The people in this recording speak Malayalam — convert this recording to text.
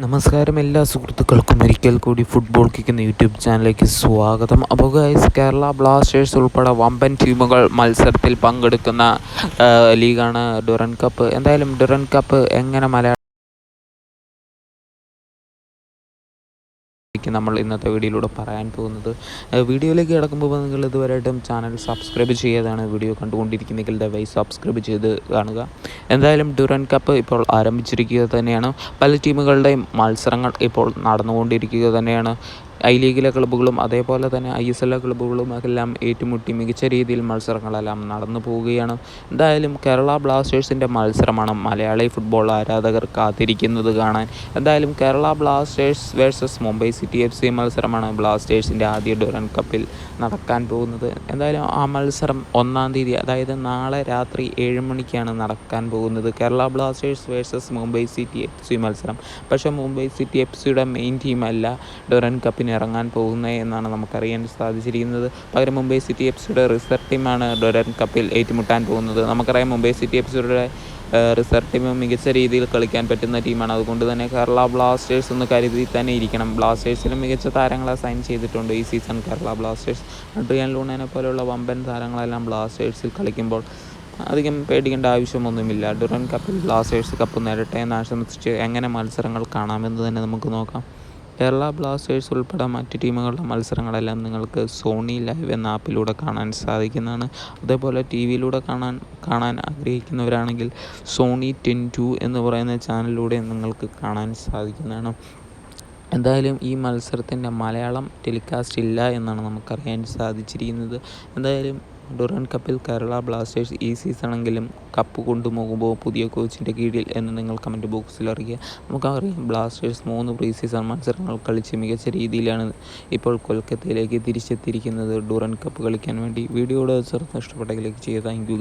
നമസ്കാരം എല്ലാ സുഹൃത്തുക്കൾക്കും ഒരിക്കൽ കൂടി ഫുട്ബോൾ കിക്കുന്ന യൂട്യൂബ് ചാനലിലേക്ക് സ്വാഗതം. അപ്പോൾ ഗൈസ് കേരള ബ്ലാസ്റ്റേഴ്സ് ഉൾപ്പെടെ വമ്പൻ ടീമുകൾ മത്സരത്തിൽ പങ്കെടുക്കുന്ന ലീഗാണ് ഡുറൻ കപ്പ്. എന്തായാലും ഡുറൻ കപ്പ് എങ്ങനെ മലയാളം നമ്മൾ ഇന്നത്തെ വീഡിയോയിലൂടെ പറയാൻ പോകുന്നത്. വീഡിയോയിലേക്ക് കിടക്കുമ്പോൾ നിങ്ങൾ ഇതുവരെയായിട്ടും ചാനൽ സബ്സ്ക്രൈബ് ചെയ്യാതാണ് വീഡിയോ കണ്ടുകൊണ്ടിരിക്കുന്നെങ്കിൽ ദയവായി സബ്സ്ക്രൈബ് ചെയ്ത് കാണുക. എന്തായാലും ഡ്യൂറൻ കപ്പ് ഇപ്പോൾ ആരംഭിച്ചിരിക്കുക തന്നെയാണ്. പല ടീമുകളുടെയും മത്സരങ്ങൾ ഇപ്പോൾ നടന്നുകൊണ്ടിരിക്കുക തന്നെയാണ്. ഐ ലീഗിലെ ക്ലബ്ബുകളും അതേപോലെ തന്നെ ഐ എസ് എല്ലാ ക്ലബ്ബുകളും എല്ലാം ഏറ്റുമുട്ടി മികച്ച രീതിയിൽ മത്സരങ്ങളെല്ലാം നടന്നു പോവുകയാണ്. എന്തായാലും കേരള ബ്ലാസ്റ്റേഴ്സിന്റെ മത്സരമാണ് മലയാളി ഫുട്ബോൾ ആരാധകർ കാത്തിരിക്കുന്നത് കാണാൻ. എന്തായാലും Kerala Blasters versus Mumbai City F C മത്സരമാണ് ബ്ലാസ്റ്റേഴ്സിന്റെ ആദ്യ ഡുറൻ കപ്പിൽ നടക്കാൻ പോകുന്നത്. എന്തായാലും ആ മത്സരം ഒന്നാം തീയതി അതായത് നാളെ രാത്രി ഏഴ് മണിക്കാണ് നടക്കാൻ പോകുന്നത്. Kerala Blasters versus Mumbai City F C മത്സരം. പക്ഷേ മുംബൈ സിറ്റി എഫ് സിയുടെ മെയിൻ ടീമല്ല ഡുറൻ കപ്പിന് ഇറങ്ങാൻ പോകുന്നത് എന്നാണ് നമുക്കറിയാൻ സാധിച്ചിരിക്കുന്നത്. പകരം മുംബൈ സിറ്റി എഫ് സിയുടെ റിസർവ് ടീമാണ് ഡുറൻ കപ്പിൽ ഏറ്റുമുട്ടാൻ പോകുന്നത്. നമുക്കറിയാം മുംബൈ സിറ്റി എഫ് സിയുടെ റിസർവ് ടീം മികച്ച രീതിയിൽ കളിക്കാൻ പറ്റുന്ന ടീമാണ് അതുകൊണ്ട് തന്നെ കേരള ബ്ലാസ്റ്റേഴ്സ് ഒന്ന് കരുതി തന്നെ ഇരിക്കണം. ബ്ലാസ്റ്റേഴ്സിലും മികച്ച താരങ്ങളെ സൈൻ ചെയ്തിട്ടുണ്ട് ഈ സീസൺ കേരള ബ്ലാസ്റ്റേഴ്സ് അഡ്രിയാൻ ലൂണേനെ പോലെയുള്ള വമ്പൻ താരങ്ങളെല്ലാം ബ്ലാസ്റ്റേഴ്സിൽ കളിക്കുമ്പോൾ അധികം പേടിക്കേണ്ട ആവശ്യമൊന്നുമില്ല. ഡുറൻ കപ്പിൽ ബ്ലാസ്റ്റേഴ്സ് കപ്പ് നേടട്ടെ എന്ന് ആശംസിച്ച് എങ്ങനെ മത്സരങ്ങൾ കാണാമെന്ന് തന്നെ നമുക്ക് നോക്കാം. കേരള ബ്ലാസ്റ്റേഴ്സ് ഉൾപ്പെടെ മറ്റ് ടീമുകളുടെ മത്സരങ്ങളെല്ലാം നിങ്ങൾക്ക് സോണി ലൈവ് എന്ന ആപ്പിലൂടെ കാണാൻ സാധിക്കുന്നതാണ്. അതേപോലെ ടി വിയിലൂടെ കാണാൻ കാണാൻ ആഗ്രഹിക്കുന്നവരാണെങ്കിൽ സോണി ടെൻ ടു എന്ന് പറയുന്ന ചാനലിലൂടെ നിങ്ങൾക്ക് കാണാൻ സാധിക്കുന്നതാണ്. എന്തായാലും ഈ മത്സരത്തിന്റെ മലയാളം ടെലികാസ്റ്റ് ഇല്ല എന്നാണ് നമുക്കറിയാൻ സാധിച്ചിരിക്കുന്നത്. എന്തായാലും ഡുറൻ കപ്പിൽ കേരള ബ്ലാസ്റ്റേഴ്സ് ഈ സീസണെങ്കിലും കപ്പ് കൊണ്ടുപോകുമ്പോൾ പുതിയ കോച്ചിന്റെ കീഴിൽ എന്ന് നിങ്ങൾ കമന്റ് ബോക്സിൽ അറിയുക. നമുക്കറിയാം ബ്ലാസ്റ്റേഴ്സ് മൂന്ന് പ്രീ സീസൺ മത്സരങ്ങൾ കളിച്ച് മികച്ച രീതിയിലാണ് ഇപ്പോൾ കൊൽക്കത്തയിലേക്ക് തിരിച്ചെത്തിയിരിക്കുന്നത്. ഡുറൻ കപ്പ് കളിക്കാൻ വേണ്ടി വീഡിയോയുടെ ചേർത്ത് ഇഷ്ടപ്പെട്ടെങ്കിലേക്ക് ചെയ്യുക. Thank you